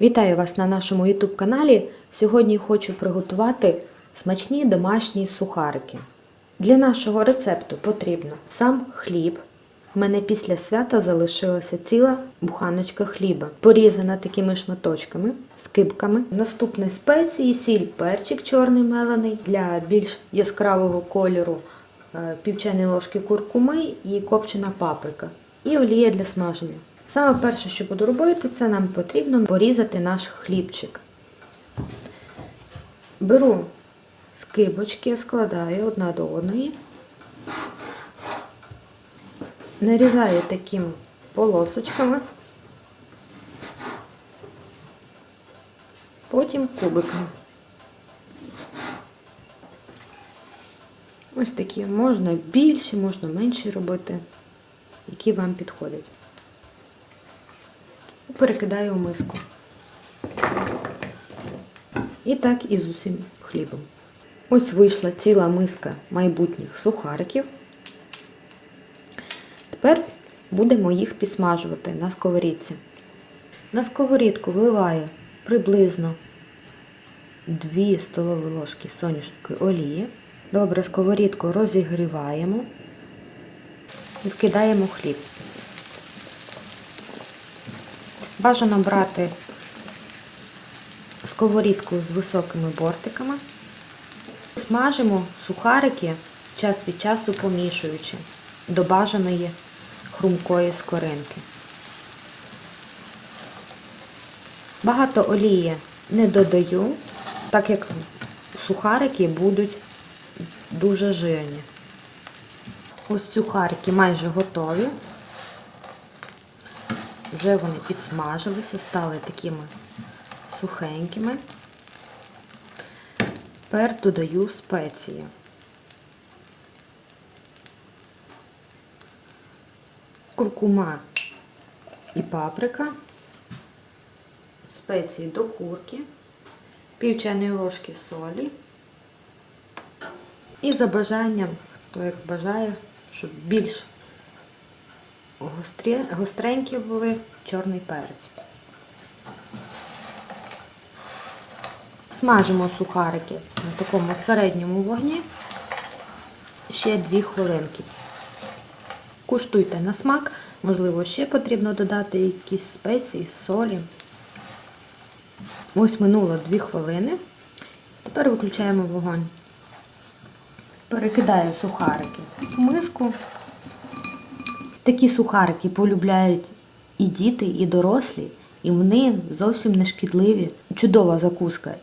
Вітаю вас на нашому YouTube каналі. Сьогодні хочу приготувати смачні домашні сухарики. Для нашого рецепту потрібно сам хліб. У мене після свята залишилася ціла буханочка хліба, порізана такими шматочками, скибками. Наступне спеції, сіль, перчик чорний мелений для більш яскравого кольору, е, ложки куркуми і копчена паприка. І олія для смаження. Саме перше, що буду робити, це нам потрібно порізати наш хлібчик. Беру скибочки, складаю одна до одної. Нарізаю такими полосочками, потім кубиками. Ось такі можна більші, можна менші робити, які вам підходять. Перекидаю в миску. І так і з усім хлібом. Ось вийшла ціла миска майбутніх сухариків. Тепер будемо їх підсмажувати на сковорідці. На сковорідку вливаю приблизно 2 столові ложки соняшникової олії. Добре, сковорідку розігріваємо і вкидаємо хліб. Бажано брати сковорідку з високими бортиками. Смажимо сухарики час від часу помішуючи до бажаної хрумкої скоринки. Багато олії не додаю, так як сухарики будуть дуже жирні. Ось сухарики майже готові. Вже вони підсмажилися, стали такими сухенькими. Тепер додаю спеції. Куркума і паприка, спеції до курки, пів чайної ложки солі. І за бажанням, хто як бажає, щоб більш гострі, гостренькі були чорний перець. Смажимо сухарики на такому середньому вогні ще 2 хвилинки. Куштуйте на смак, можливо, ще потрібно додати якісь спеції, солі. Ось минуло 2 хвилини. Тепер виключаємо вогонь. Перекидаю сухарики в миску. Такі сухарики полюбляють і діти, і дорослі, і вони зовсім не шкідливі. Чудова закуска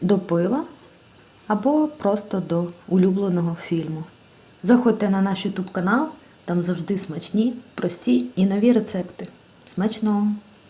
до пива або просто до улюбленого фільму. Заходьте на наш YouTube канал, там завжди смачні, прості і нові рецепти. Смачного!